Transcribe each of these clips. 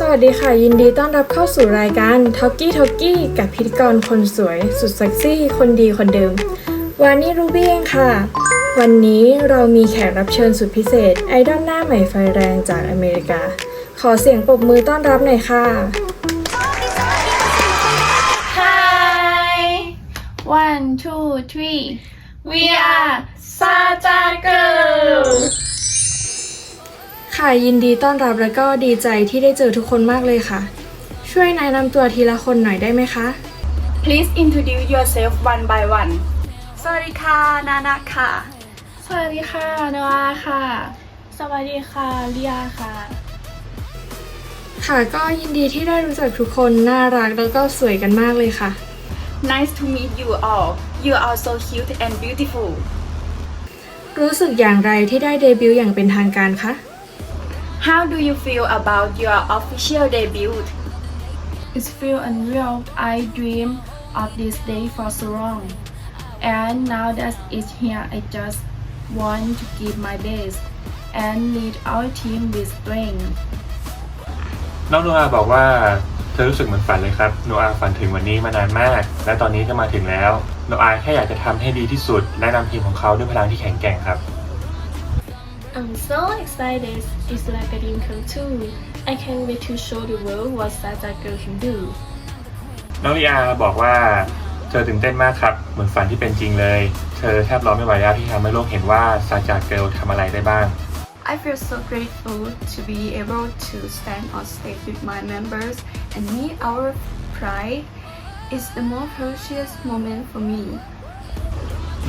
สวัสดีค่ะ ยินดีต้อนรับเข้าสู่รายการ t a l k i e t a l k i e กับพิธีกรคนสวย สุดเซ็กซี่ คนดีคนเดิมวานี่รูบี้เองค่ะ วันนี้เรามีแขกรับเชิญสุดพิเศษ ไอดอลหน้าใหม่ไฟแรงจากอเมริกา ขอเสียงปรบมือต้อนรับหน่อยค่ะ Hi! One, two, three. We are Saja Girl. ค่ะยินดีต้อนรับแล้วก็ดีใจที่ได้เจอทุกคนมากเลยค่ะ ช่วยแนะนำตัวทีละคนหน่อยได้ไหมคะ Please introduce yourself one by one. สวัสดีค่ะ นานาค่ะ สวัสดีค่ะนวาค่ะ สวัสดีค่ะเลียค่ะ ค่ะก็ยินดีที่ได้รู้จักทุกคนน่ารักแล้วก็สวยกันมากเลยค่ะ Nice to meet you all you are so cute and beautiful รู้สึกอย่างไรที่ได้เดบิวต์อย่างเป็นทางการคะ How do you feel about your official debut It feels unreal. I dream of this day for so long. And now that it's here, I just want to give my best and lead our team with strength. น้องโนอาบอกว่าเธอรู้สึกเหมือนฝันเลยครับ โนอาฝันถึงวันนี้มานานมาก และตอนนี้ก็มาถึงแล้ว โนอาแค่อยากจะทำให้ดีที่สุด และนำทีมของเขาด้วยพลังที่แข็งแกร่งครับ I'm so excited. It's like a dream come true. I can't wait to show the world what Saja girl can do. น้องลีอาบอกว่า เธอตื่นเต้นมากครับ เหมือนฝันที่เป็นจริงเลย เธอแทบรอไม่ไหวแล้วที่ทำให้โลกเห็นว่าซาจาเกิลทำอะไรได้บ้าง I feel so grateful to be able to stand on stage with my members and meet our pride It's the most precious moment for me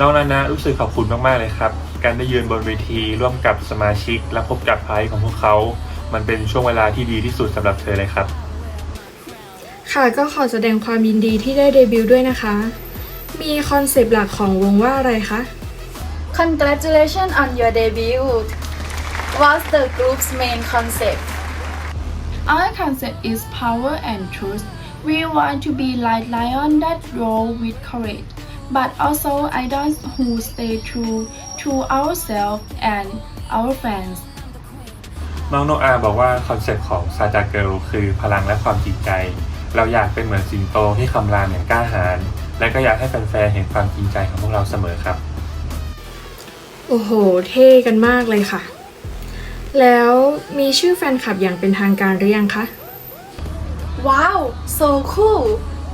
น้องนานะรู้สึกขอบคุณมากๆเลยครับ การได้ยืนบนเวทีร่วมกับสมาชิก และพบกับไพร์ของพวกเขา มันเป็นช่วงเวลาที่ดีที่สุดสำหรับเธอเลยครับ ค่ะก็ขอแสดงความยินดีที่ได้เดบิวต์ด้วยนะคะ มีคอนเซปต์หลักของวงว่าอะไรคะ Congratulations on your debut What's the group's main concept Our concept is power and truth. We want to be like lion that roar with courage, but also idols who stay true to ourselves and our fans. น้องโนอาบอกว่าคอนเซ็ปต์ของซาจาเกิลคือพลังและความจริงใจ เราอยากเป็นเหมือนสิงโตที่คำรามอย่างกล้าหาญและก็อยากให้แฟนๆเห็นความจริงใจของพวกเราเสมอครับ โอ้โห เท่กันมากเลยค่ะ แล้วมีชื่อแฟนคลับอย่างเป็นทางการหรือยังคะ Wow so cool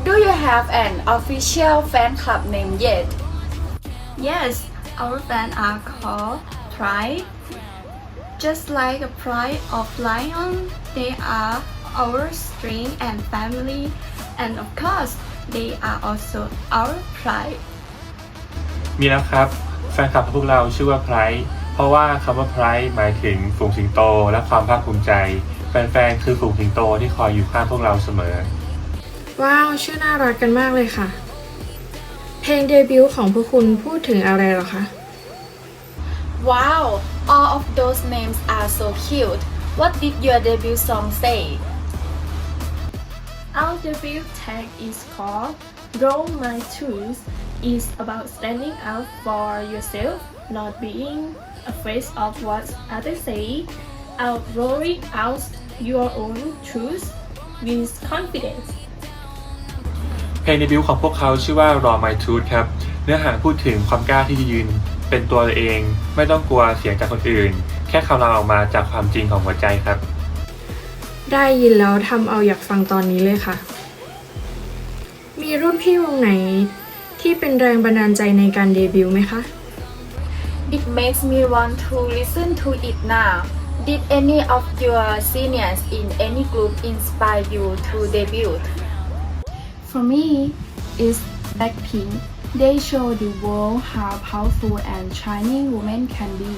Do you have an official fan club name yet Yes our fans are called Pride Just like a pride of lion they are our strength and family and of course they are also our pride มีแล้วครับ แฟนคลับของพวกเราชื่อว่าไพร์เพราะว่าคำว่าไพร์หมายถึงฝูงสิงโตและความภาคภูมิใจ แฟนๆ คือฝูงสิงโตที่คอยอยู่ข้างพวกเราเสมอ ว้าว ชื่อน่ารักกันมากเลยค่ะ เพลงเดบิวต์ของพวกคุณพูดถึงอะไรเหรอคะ Wow all of those names are so cute What did your debut song say Our debut tag is called Roll My Truth. It's about standing up for yourself, not being afraid of what others say, out rolling out your own truth with confidence. เพลงเดบิวต์ของพวกเขาชื่อว่า Raw My Truth ครับ เนื้อหาพูดถึงความกล้าที่จะยืน เป็นตัวเอง ไม่ต้องกลัวเสียงจากคนอื่น แค่คำรามออกมาจากความจริงของหัวใจครับ ได้ยินแล้วทำเอาอยากฟังตอนนี้เลยค่ะ มีรุ่นพี่วงไหนที่เป็นแรงบันดาลใจในการเดบิวต์ไหมคะ It makes me want to listen to it now. Did any of your seniors in any group inspire you to debut? For me, it's Blackpink. They show the world how powerful and shining women can be.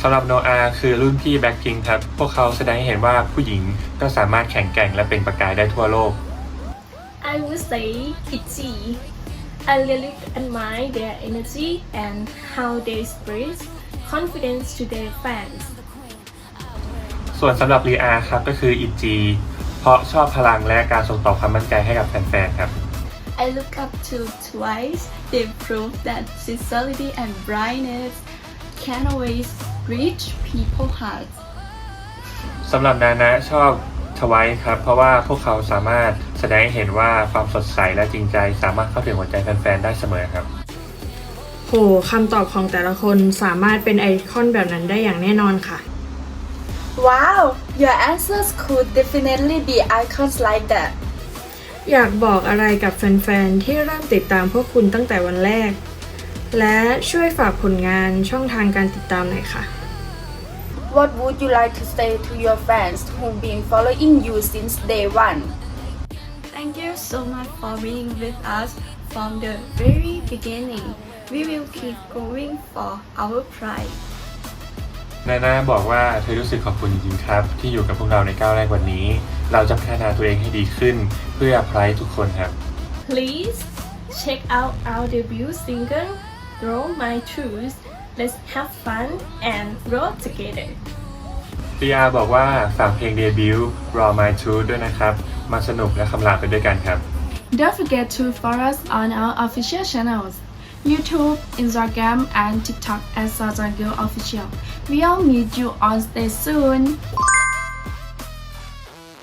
สำหรับโนอาคือรุ่นพี่แบ็คพิงครับ พวกเขาแสดงให้เห็นว่าผู้หญิงก็สามารถแข่งแกร่งและเป็นประกายได้ทั่วโลก I would say ITZY. I really admire their energy and how they spread confidence to their fans. ส่วนสำหรับรีอาครับก็คืออิจี เพราะชอบพลังและการส่งต่อความมั่นใจให้กับแฟนๆครับ I look up to Twice. They prove that sincerity and brightness can always reach people's hearts. สำหรับนานะชอบทวายครับ เพราะว่าพวกเขาสามารถแสดงให้เห็นว่าความสดใสและจริงใจสามารถเข้าถึงหัวใจแฟนๆได้เสมอครับ โหคำตอบของแต่ละคนสามารถเป็นไอคอนแบบนั้นได้อย่างแน่นอนค่ะ Wow, your answers could definitely be icons like that. อยากบอกอะไรกับแฟนๆ ที่เริ่มติดตามพวกคุณตั้งแต่วันแรก และช่วยฝากผลงานช่องทางการติดตามหน่อยค่ะ What would you like to say to your fans who've been following you since day one? Thank you so much for being with us from the very beginning. We will keep going for our pride. นานาบอกว่าเธอรู้สึกขอบคุณจริงๆครับ ที่อยู่กับพวกเราในก้าวแรกวันนี้ เราจะพัฒนาตัวเองให้ดีขึ้นเพื่อไพรทุกคนครับ Please check out our debut single, Throw My Truth. Let's have fun and grow together. ปีอาบอกว่าฝากเพลงเดบิวต์ Raw My Truth ด้วยนะครับ มาสนุกและคำลาไปด้วยกันครับ Don't forget to follow us on our official channels YouTube, Instagram, and TikTok at Saja Girl Official. We'll meet you on stay soon.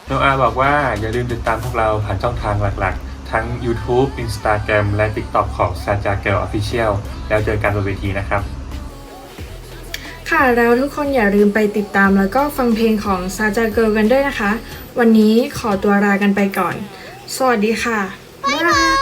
โนอาบอกว่าอย่าลืมติดตามพวกเราผ่านช่องทางหลักๆ ทั้ง YouTube Instagram และ TikTok ของ s a j a g i r l Official แล้วเจอกันบนเวทีนะครับ ค่ะแล้วทุกคนอย่าลืมไปติดตามแล้วก็ฟังเพลงของซาจาเกิลกันด้วยนะคะ วันนี้ขอตัวลากันไปก่อน สวัสดีค่ะ บ๊ายบาย